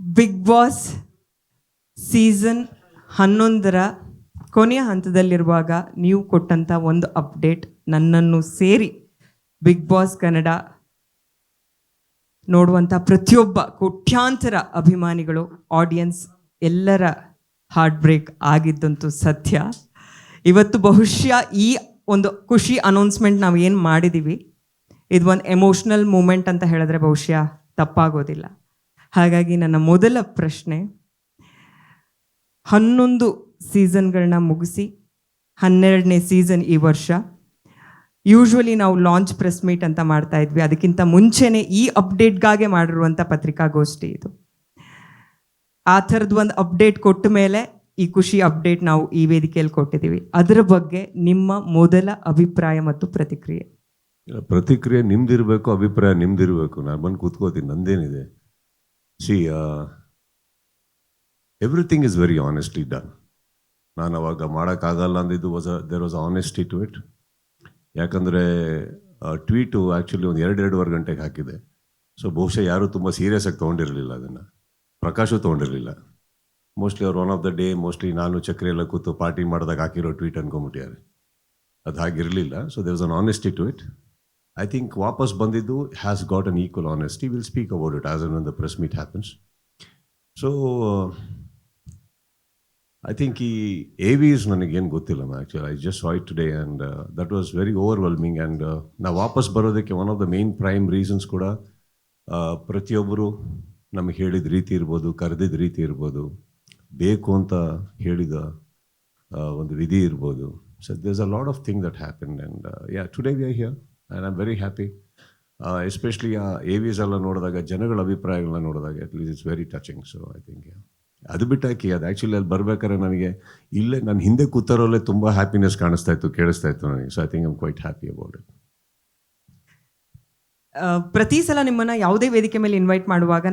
Big boss season ಹನ್ನೊಂದರ ಕೊನೆಯ ಹಂತದಲ್ಲಿರುವಾಗ ನೀವು ಕೊಟ್ಟಂಥ ಒಂದು ಅಪ್ಡೇಟ್ ನನ್ನನ್ನು ಸೇರಿ ಬಿಗ್ ಬಾಸ್ ಕನ್ನಡ ನೋಡುವಂಥ ಪ್ರತಿಯೊಬ್ಬ ಕೋಟ್ಯಾಂತರ ಅಭಿಮಾನಿಗಳು ಆಡಿಯನ್ಸ್ ಎಲ್ಲರ ಹಾರ್ಟ್ ಬ್ರೇಕ್ ಆಗಿದ್ದಂತೂ ಸತ್ಯ. ಇವತ್ತು ಬಹುಶಃ ಈ ಒಂದು ಖುಷಿ ಅನೌನ್ಸ್ಮೆಂಟ್ ನಾವು ಏನು ಮಾಡಿದ್ದೀವಿ ಇದು ಒಂದು ಎಮೋಷ್ನಲ್ ಮೂಮೆಂಟ್ ಅಂತ ಹೇಳಿದ್ರೆ ಬಹುಶಃ ತಪ್ಪಾಗೋದಿಲ್ಲ. ಹಾಗಾಗಿ ನನ್ನ ಮೊದಲ ಪ್ರಶ್ನೆ, ಹನ್ನೊಂದು ಸೀಸನ್ಗಳನ್ನ ಮುಗಿಸಿ ಹನ್ನೆರಡನೇ ಸೀಸನ್ ಈ ವರ್ಷ, ಯೂಶ್ವಲಿ ನಾವು ಲಾಂಚ್ ಪ್ರೆಸ್ ಮೀಟ್ ಅಂತ ಮಾಡ್ತಾ ಇದ್ವಿ. ಅದಕ್ಕಿಂತ ಮುಂಚೆನೇ ಈ ಅಪ್ಡೇಟ್ಗಾಗೆ ಮಾಡಿರುವಂಥ ಪತ್ರಿಕಾಗೋಷ್ಠಿ ಇದು. ಆ ಥರದ್ದು ಒಂದು ಅಪ್ಡೇಟ್ ಕೊಟ್ಟ ಮೇಲೆ ಈ ಖುಷಿ ಅಪ್ಡೇಟ್ ನಾವು ಈ ವೇದಿಕೆಯಲ್ಲಿ ಕೊಟ್ಟಿದ್ದೀವಿ. ಅದರ ಬಗ್ಗೆ ನಿಮ್ಮ ಮೊದಲ ಅಭಿಪ್ರಾಯ ಮತ್ತು ಪ್ರತಿಕ್ರಿಯೆ. ಪ್ರತಿಕ್ರಿಯೆ ನಿಮ್ದಿರಬೇಕು, ಅಭಿಪ್ರಾಯ ನಿಮ್ದಿರಬೇಕು. ನಾನು ಬಂದು ಕೂತ್ಕೋತೀನಿ, ನಂದೇನಿದೆ? See everything is very honestly done ನಾನು ಅವಾಗ ಮಾಡೋಕ್ಕಾಗಲ್ಲ ಅಂದಿದ್ದು was there was honesty to it ಯಾಕಂದರೆ ಟ್ವೀಟು ಆ್ಯಕ್ಚುಲಿ ಒಂದು ಎರಡು, ಎರಡೂವರೆ ಗಂಟೆಗೆ ಹಾಕಿದೆ. ಸೊ ಬಹುಶಃ ಯಾರೂ ತುಂಬ ಸೀರಿಯಸ್ ಆಗಿ ತೊಗೊಂಡಿರಲಿಲ್ಲ ಅದನ್ನು. ಪ್ರಕಾಶು ತೊಗೊಂಡಿರಲಿಲ್ಲ. ಮೋಸ್ಟ್ಲಿ ಅವ್ರು one of the day mostly ನಾನು ಚಕ್ರಿ ಎಲ್ಲ ಕೂತು ಪಾರ್ಟಿ ಮಾಡಿದಾಗ ಹಾಕಿರೋ ಟ್ವೀಟ್ ಅನ್ಕೊಂಬಿಟ್ಟಿದ್ದಾರೆ ಅದು ಹಾಗಿರಲಿಲ್ಲ. So there was an honesty to it I think ವಾಪಸ್ ಬಂದಿದ್ದು has got an equal honesty will speak about it as and the press meet happens so I think ಈ ಎ ವಿಸ್ ನನಗೇನು ಗೊತ್ತಿಲ್ಲ actually I just wait today and that was very overwhelming and ನಾವು ವಾಪಸ್ ಬರೋದಕ್ಕೆ one of the main prime reasons ಕೂಡ ಆ, ಪ್ರತಿಯೊಬ್ಬರು ನಮಗೆ ಹೇಳಿದ ರೀತಿ ಇರ್ಬೋದು ಕರೆದಿದ್ದ ರೀತಿ ಇರ್ಬೋದು ಬೇಕು ಅಂತ ಹೇಳಿದ ಆ, ಒಂದು ವಿಧಿ ಇರ್ಬೋದು so there's a lot of thing that happen and yeah today we are here and I'm very happy especially ಆ ಎ ವಿಸ್ ಎಲ್ಲ ನೋಡಿದಾಗ, ಜನಗಳ ಅಭಿಪ್ರಾಯಗಳನ್ನ ನೋಡಿದಾಗ at least it's very touching so I think ಅದು ಬಿಟ್ಟಾಕಿ, ಅದು ಆ್ಯಕ್ಚುಲಿ ಅಲ್ಲಿ ಬರ್ಬೇಕಾದ್ರೆ ನನಗೆ ಇಲ್ಲೇ ನಾನು ಹಿಂದೆ ಕೂತರಲ್ಲೇ ತುಂಬ ಹ್ಯಾಪಿನೆಸ್ ಕಾಣಿಸ್ತಾ ಇತ್ತು, ಕೇಳಿಸ್ತಾ ಇತ್ತು ನನಗೆ. So I think I'm quite happy about it ಪ್ರತಿ ಸಲ ನಿಮ್ಮನ್ನು ಯಾವುದೇ ವೇದಿಕೆ ಮೇಲೆ ಇನ್ವೈಟ್ ಮಾಡುವಾಗ